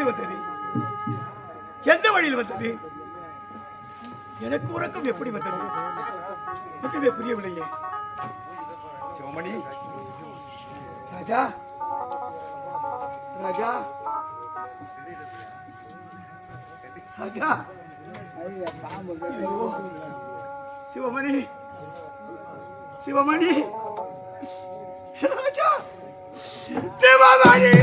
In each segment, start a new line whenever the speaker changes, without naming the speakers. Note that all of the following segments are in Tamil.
எப்படி வந்தது? எந்த வழியில் வந்தது? எனக்கு உறக்கம் எப்படி வந்தது? மட்டுமே புரியவில்லையே. சிவமணி. ராஜா. ராஜா. ராஜா. சிவமணி. சிவமணி. ராஜா. சிவமணி.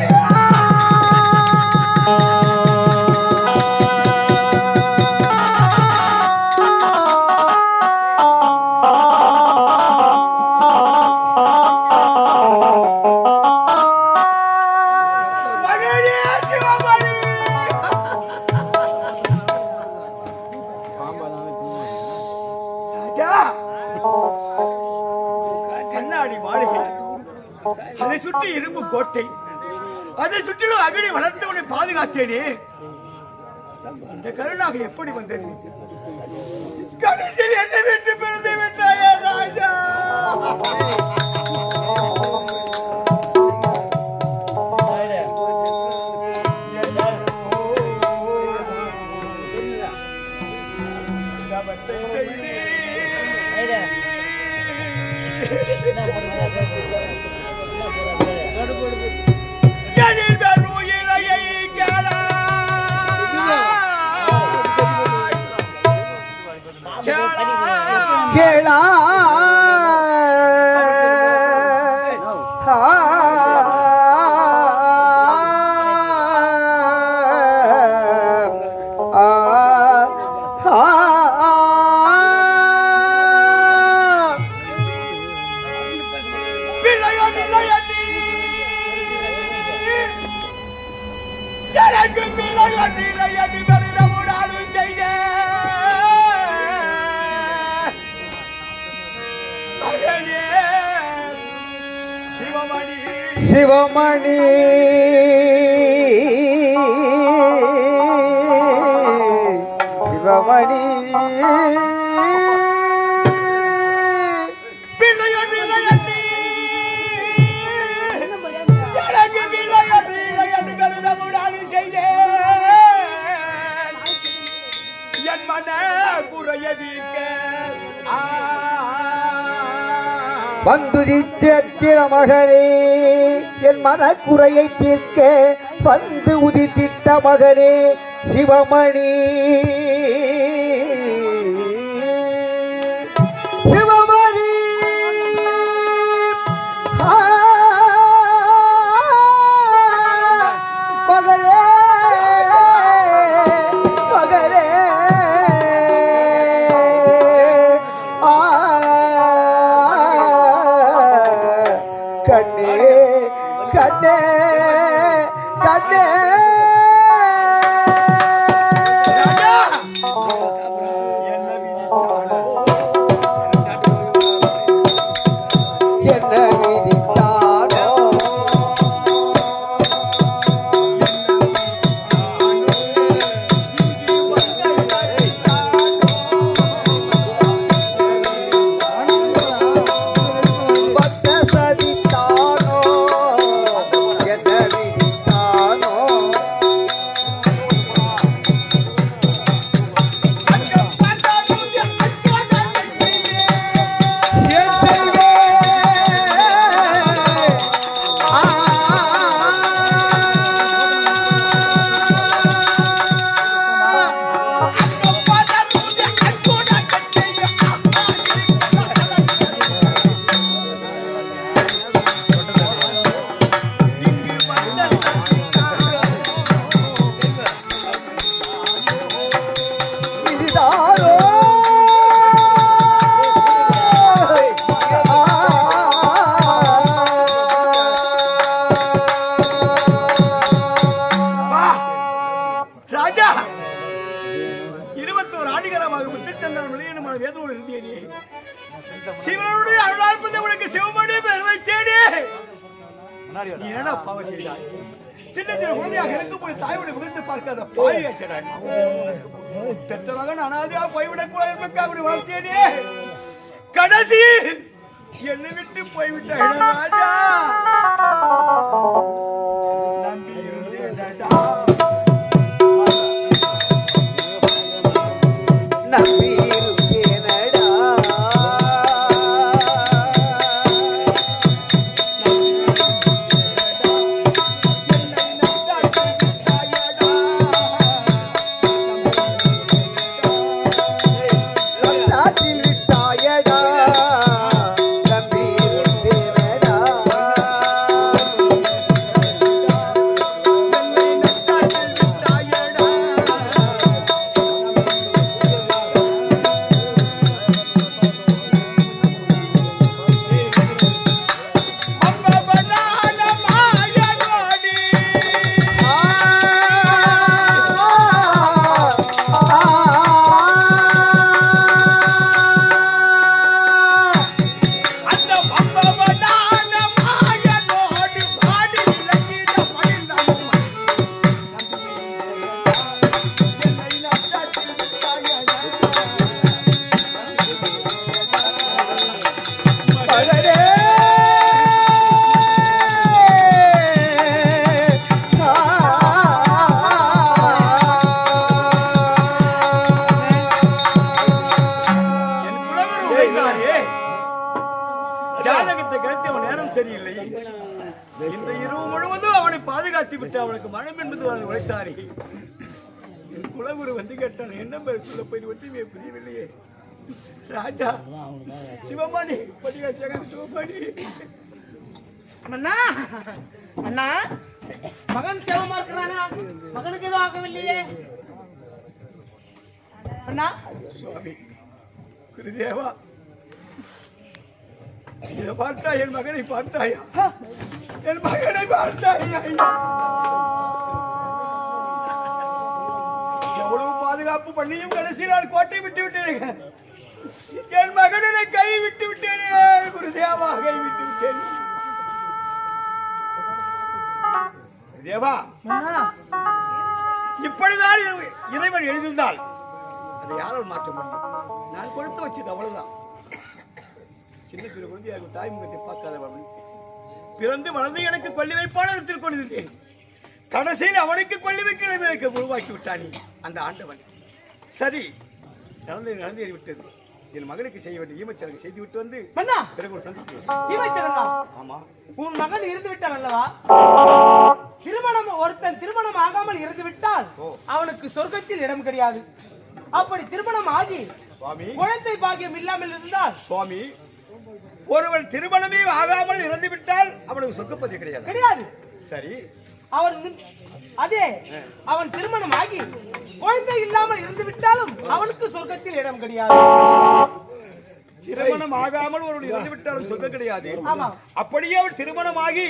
அதை சுற்றிலும் அகடி உன்னை பாதுகாத்தேனே. இந்த கருணாக எப்படி வந்தது? கடைசியில் என்னை விட்டு பிறந்து விட்டாயா ராஜா. தவத்தை செய்தேன். हा हल சிவமணி.
சிவமணி. வந்துதித்திர மகனே என் மனக்குறையை தீர்க்க வந்து உதித்திட்ட மகனே சிவமணி.
முத்துச்சந்திரன் வெளியிடமான வேதனோடு இருந்தேனே சிவனுடைய அருளால் உனக்கு சிவமணி பெருமை வைத்தேனே. நீ என்ன பாவம் செய்தாய் சின்னத்தில் குழந்தையாக இருக்கும் போது தாயோட விழுந்து பார்க்காத பாயாச்சடாய் பெற்ற மகன் அனாதையா போய்விடக் கூடாது என்பதற்காக உன்னை வாழ்த்தேனே கடைசி என்னை விட்டு போய்விட்டாய் ராஜா. விட்டு அவனுக்கு மனம் என்பது உழைத்தாரே என் குலகுரு வந்து கேட்டான் என்ன சொல்ல போய் ஒன்றுமே புரியவில்லையே? ராஜா சிவபாணி பட்டிகாசியாக சிவபாணி
அண்ணா அண்ணா மகன் சேவமா இருக்கிறானா? மகனுக்கு எதுவும் ஆகவில்லையே? அண்ணா
சுவாமி குருதேவா இதை பார்த்தா என் மகனை பார்த்தாயா? என் மகனை எவ்வளவு பாதுகாப்பு பண்ணியும் கடைசி நாள் கோட்டை விட்டு விட்டேன் என் மகனை கை விட்டு விட்டேனே குருதேவா கை விட்டு விட்டேன். தேவா இப்படிதான் இறை- இறைவன் எழுதியிருந்தால் அதை யாரால் மாற்ற முடியும்? நான் கொடுத்து வச்சது அவ்வளவுதான். சின்ன சிறு குழந்தையாக தாய் முகத்தை பார்க்காதவன். பிறந்து வளர்ந்து எனக்கு கொல்லி வைப்பாளர் திருக்கொண்டிருந்தேன் கடைசியில் அவனுக்கு கொல்லி வைக்க உருவாக்கி விட்டானே அந்த ஆண்டவன். சரி நடந்து நடந்து விட்டது. என் மகனுக்கு செய்ய வேண்டிய ஈமச்சடங்கு செய்து விட்டு வந்து பிறகு ஒரு சந்திப்பு ஆமா.
உன் மகன் இருந்து விட்டான் அல்லவா? திருமணம் ஒருத்தன் திருமணம் ஆகாமல் இருந்து விட்டால் அவனுக்கு சொர்க்கத்தில் இடம் கிடையாது. அப்படி திருமணம் ஆகி
சுவாமி.
குழந்தை பாக்கியம் இல்லாமல் இருந்தால்
சுவாமி. ஒருவன் திருமணமே ஆகாமல் இறந்து விட்டால் அவனுக்கு சொர்க்கப்பதி கிடையாது.
கிடையாது.
சரி.
அவன் அதே அவன் திருமணம் ஆகி குழந்தை இல்லாமல் இருந்து விட்டாலும் அவனுக்கு சொர்க்கத்தில் இடம் கிடையாது.
திருமணம் ஆகாமல் ஒருவன் இறந்து விட்டாலும் சொர்க்கம் கிடையாது.
ஆமா.
அப்படியே அவன் திருமணமாகி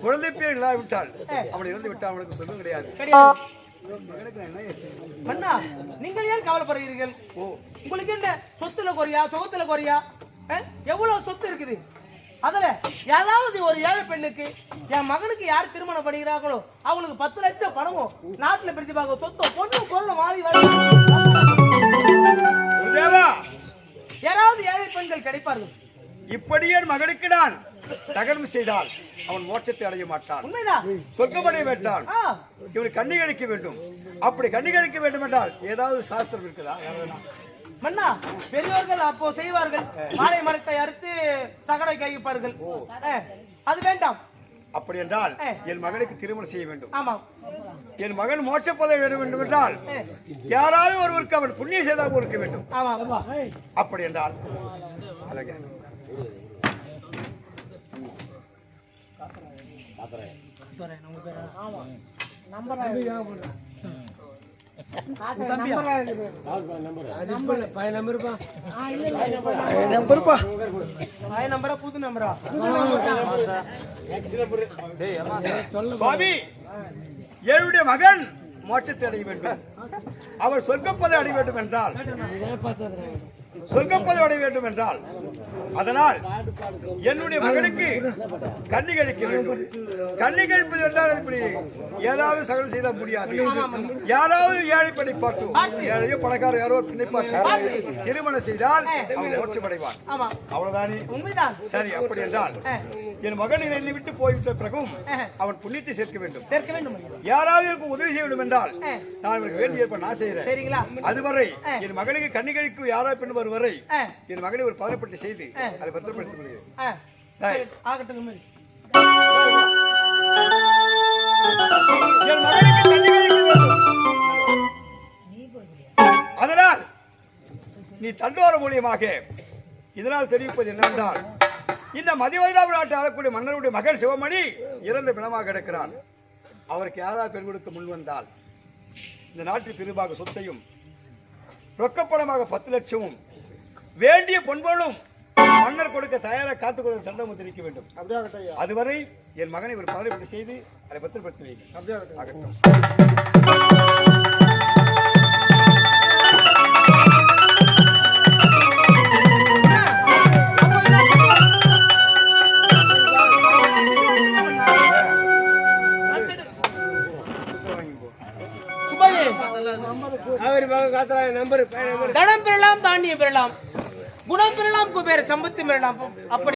குழந்தை பேர் இல்லாவிட்டால் அவன் இறந்து விட்டால் அவனுக்கு சொர்க்கம் கிடையாது.
கிடையாது? மன்னா நீங்கள் ஏன் கவலைப்படுகிறீர்கள்?
ஓ.
உங்களுக்கு என்ன? சொத்துல குறையா சுகத்துல குறையா? எவ்வளவு சொத்து இருக்குது? அதுல ஏதாவது ஒரு ஏழை பெண்ணுக்கு என் மகனுக்கு யார் திருமணம் பண்ணிக்கிறாங்களோ அவங்களுக்கு பத்து லட்சம் பணமும் நாட்டுல பிரித்து பார்க்க சொத்தோ பொண்ணு பொருளும் வாங்கி யாராவது ஏழை பெண்கள் கிடைப்பார்கள்?
இப்படியே என் மகனுக்கு நான் தகனம் செய்தால் அவன் மோட்சத்தை அடைய மாட்டான். சொர்க்கமடைய வேண்டான் இவன் கண்ணி வேண்டும். அப்படி கண்ணி வேண்டும் என்றால் ஏதாவது சாஸ்திரம் இருக்குதா?
மன்னா பெரியவர்கள் அப்போ செய்வார்கள். வாழை மரத்தை அறுத்து சகடை கைப்பார்கள் அஹ், அது வேண்டாம்.
அப்படி என்றால் என் மகனுக்கு திருமணம் செய்ய வேண்டும்.
ஆமா.
என் மகன் மோட்ச பதவி வேண்டும் வேண்டும் என்றால் யாராவது ஒருவருக்கு அவன் புண்ணிய செய்தாக கொடுக்க வேண்டும்.
ஆமா.
அப்படி என்றால் அழகா.
நம்பரா
என்னுடைய மகன் மோட்சத்தை அடைய வேண்டும். அவர் சொர்க்கப்பதை அடைய வேண்டும் என்றால் சொர்க்கப்பதை அடைய வேண்டும் என்றால் அதனால் என்னுடைய மகனுக்கு கண்ணி கழிக்க வேண்டும். கண்ணி கழிப்பது என்றால் இப்படி ஏதாவது சகலம் செய்த முடியாது. யாராவது ஏழை பெண்ணை பார்த்து ஏழையோ பணக்கார யாரோ ஒரு பெண்ணை பார்த்து திருமணம் செய்தால் அவன் மோட்சம் அடைவான்
ஆமா
அவ்வளவுதானே சரி அப்படி என்றால் என் மகன் என்னை விட்டு போய்விட்ட பிறகும் அவன் புண்ணியத்தை சேர்க்க வேண்டும்.
சேர்க்க வேண்டும்.
யாராவது எனக்கு உதவி செய்ய வேண்டும் என்றால் நான் அவனுக்கு வேண்டிய ஏற்ப நான் செய்கிறேன்
சரிங்களா?
அதுவரை என் மகனுக்கு கண்ணிகளுக்கு யாராவது பெண் வரை என் மகனை ஒரு பதனப்பட்டு செய்து அதை.
சரி, ஆகட்டும்
அதனால் நீ தண்டோர மூலியமாக இதனால் தெரிவிப்பது என்னவென்றால் இந்த மதிவதிராம நாட்டு ஆளக்கூடிய மன்னருடைய மகன் சிவமணி இறந்த பிணமாக கிடக்கிறான். அவருக்கு யாராவது பெண் கொடுக்க முன் வந்தால் இந்த நாட்டில் பெரும்பாக சொத்தையும் ரொக்கப்பணமாக பத்து லட்சமும் வேண்டிய பொன்பொருளும் மன்னர் கொடுக்க தயாராக காத்துக் கொள்ள தண்டம் தெரிவிக்க வேண்டும் அதுவரை என் மகனை ஒரு பதவிப்பட்டு செய்து அதை பத்திரப்படுத்தி வைக்கும் ஆகட்டும்.
அப்போ என்னாச்சு? சுபையே, தனம் பெறலாம் தானியம் பெறலாம். குணம் பெறலாம் குபேர சம்பத்து பெறலாம். அப்படி